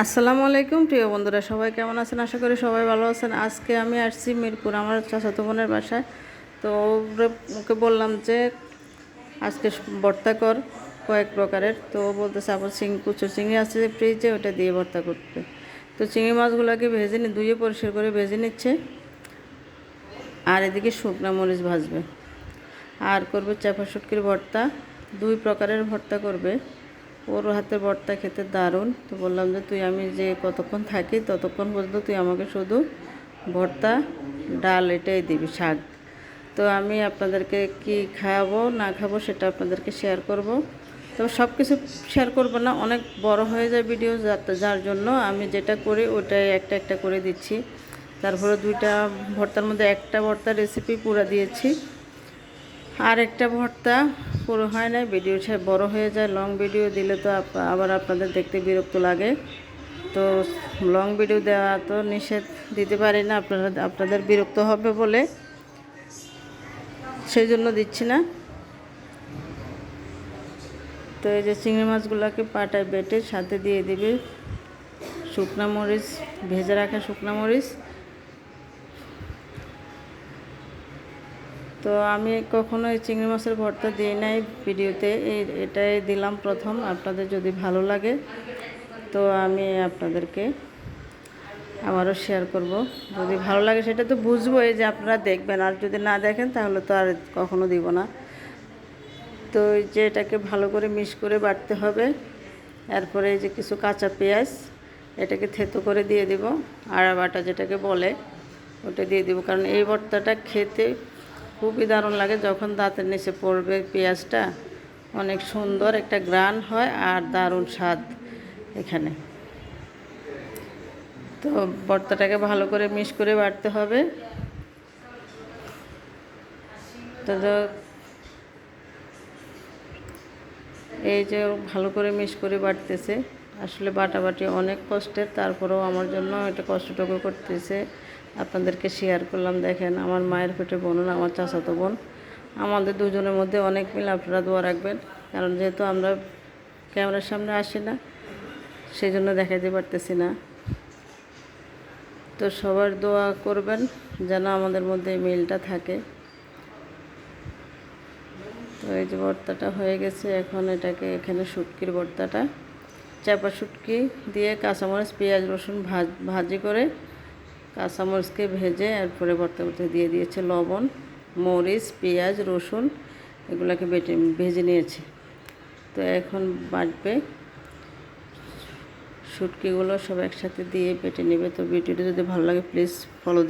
আসসালামু আলাইকুম, প্রিয় বন্ধুরা, সবাই কেমন আছেন? আশা করি সবাই ভালো আছেন। আজকে আমি আসছি মিরপুর, আমার চাচাতো বোনের বাসায়। তো ওকে বললাম যে, আজকে ভর্তা কর কয়েক প্রকারের। তো বলতেছে, আবার চিং কুচুর চিংড়ি আছে যে ফ্রিজে ওটা দিয়ে ভর্তা করতে। তো চিংড়ি মাছগুলোকে ভেজে নি, ধুয়ে পরিষ্কার করে ভেজে নিচ্ছে। আর এদিকে শুকনো মরিচ ভাজবে। আর করবে চাপা শুটকির ভর্তা। দুই প্রকারের ভর্তা করবে। ওর হাতের ভর্তা খেতে দারুণ। তো বললাম যে, তুই আমি যে কতক্ষণ থাকি, ততক্ষণ পর্যন্ত তুই আমাকে শুধু ভর্তা, ডাল এটাই দিবি, শাক। তো আমি আপনাদেরকে কি খাওয়াবো, না খাব সেটা আপনাদেরকে শেয়ার করব। তো সব কিছু শেয়ার করব না, অনেক বড় হয়ে যায় ভিডিও যার জন্য আমি যেটা করি ওটাই একটা একটা করে দিচ্ছি। তারপরে দুইটা ভর্তার মধ্যে একটা ভর্তার রেসিপি পুরো দিয়েছি। আর একটা ভর্তা পুরো হয় না ভিডিও সে বড় হয়ে যায় লং ভিডিও দিলে তো আবার আপনাদের দেখতে বিরক্ত লাগে। তো লং ভিডিও দেওয়া তো নিষেধ দিতে পারি না, আপনারা, আপনাদের বিরক্ত হবে বলে। সেই জন্য দিচ্ছি না। তো এই যে চিংড়ি মাছগুলোকে পাটায় বেটে সাথে দিয়ে দিবে শুকনা মরিচ, ভেজে রাখা শুকনা মরিচ। তো আমি কখনো এই চিংড়ি মাছের ভর্তা দিই নাই ভিডিওতে এটাই দিলাম প্রথম। আপনাদের যদি ভালো লাগে, তো আমি আপনাদেরকে আবারও শেয়ার করব। যদি ভালো লাগে সেটা তো বুঝবোই যে আপনারা দেখবেন, আর যদি না দেখেন তাহলে তো আর কখনো দিব না। তো এই যে এটাকে ভালো করে মিশ করে বাটতে হবে। এরপরে এই যে কিছু কাঁচা পেঁয়াজ, এটাকে থেতো করে দিয়ে দিব। আড়া বাটা যেটাকে বলে, ওটা দিয়ে দিব। কারণ এই ভর্তাটা খেতে খুবই দারুণ লাগে যখন দাঁতের নিচে পড়বে পেঁয়াজটা। অনেক সুন্দর একটা গ্রান হয় আর দারুণ স্বাদ এখানে। তো ভর্তাটাকে ভালো করে মিশ করে বাটতে হবে। তো এই যে ভালো করে মিশ করে বাটতেছে। আসলে বাটাবাটি অনেক কষ্টের, তারপরেও আমার জন্য এটা কষ্টটুকু করতেছে। আপনাদেরকে শেয়ার করলাম, দেখেন আমার মায়ের পেটে বোন আমার চাচাতো বোন। আমাদের দুজনের মধ্যে অনেক মিল, আপনারা দোয়া রাখবেন। কারণ যেহেতু আমরা ক্যামেরার সামনে আসি না সেই জন্য দেখাতে পারতেছি না। তো সবার দোয়া করবেন যেন আমাদের মধ্যে মিলটা থাকে। তো এই যে ভর্তাটা হয়ে গেছে, এখন এটাকে এখানে শুটকির ভর্তাটা। চাপা শুটকি দিয়ে কাঁচামরিচ, পেঁয়াজ, রসুন ভাজ করে কাঁচামরিচকে ভেজে এরপরে ভর্তা করতে দিয়ে দিয়েছে লবণ, মরিচ, পেঁয়াজ, রসুন, এগুলোকে বেটে, ভেজে নিয়েছে। তো এখন বাটবে। শুটকিগুলো সব একসাথে দিয়ে বেটে নেবে। তো ভিডিওটা যদি ভালো লাগে প্লিজ ফলো